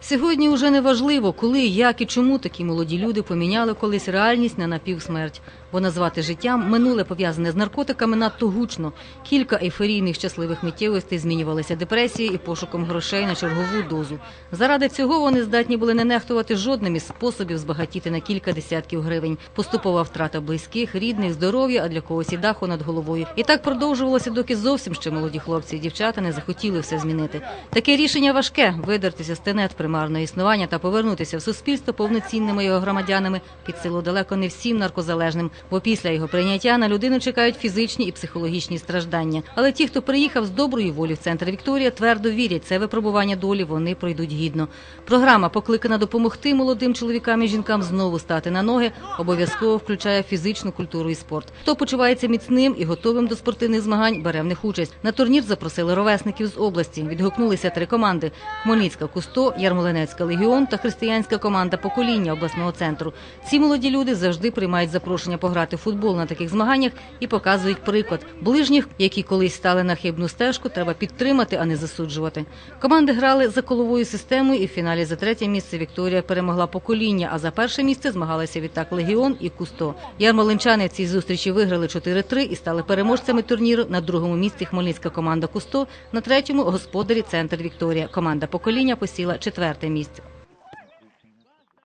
Сьогодні уже не важливо, коли, як і чому такі молоді люди поміняли колись реальність на напівсмерть. Бо назвати життям минуле пов'язане з наркотиками надто гучно. Кілька ейфорійних щасливих миттєвостей змінювалися депресією і пошуком грошей на чергову дозу. Заради цього вони здатні були не нехтувати жодним із способів збагатіти на кілька десятків гривень. Поступова втрата близьких, рідних, здоров'я, а для когось і даху над головою. І так продовжувалося, доки зовсім ще молоді хлопці і дівчата не захотіли все змінити. Таке рішення важке видертися з тенет примарного існування та повернутися в суспільство повноцінними його громадянами під село далеко не всім наркозалежним, бо після його прийняття на людину чекають фізичні і психологічні страждання. Але ті, хто приїхав з доброї волі в центр Вікторія, твердо вірять, це випробування долі вони пройдуть гідно. Програма покликана допомогти молодим чоловікам і жінкам знову стати на ноги. Обов'язково включає фізичну культуру і спорт. Хто почувається міцним і готовим до спортивних змагань, бере в них участь. На турнір запросили ровесників з області. Відгукнулися три команди: Хмельницька Кусто, Ярмолинецька Легіон та християнська команда покоління обласного центру. Ці молоді люди завжди приймають запрошення пограти в футбол на таких змаганнях і показують приклад. Ближніх, які колись стали на хибну стежку, треба підтримати, а не засуджувати. Команди грали за коловою системою, і в фіналі за третє місце Вікторія перемогла покоління. А за перше місце змагалися відтак Легіон і Кусто. Ярмолинчани в цій зустрічі виграли 4-3 і стали переможцями турніру. На другому місці хмельницька команда Кусто, на третьому господарі центр Вікторія. Команда покоління посіла четверте місце.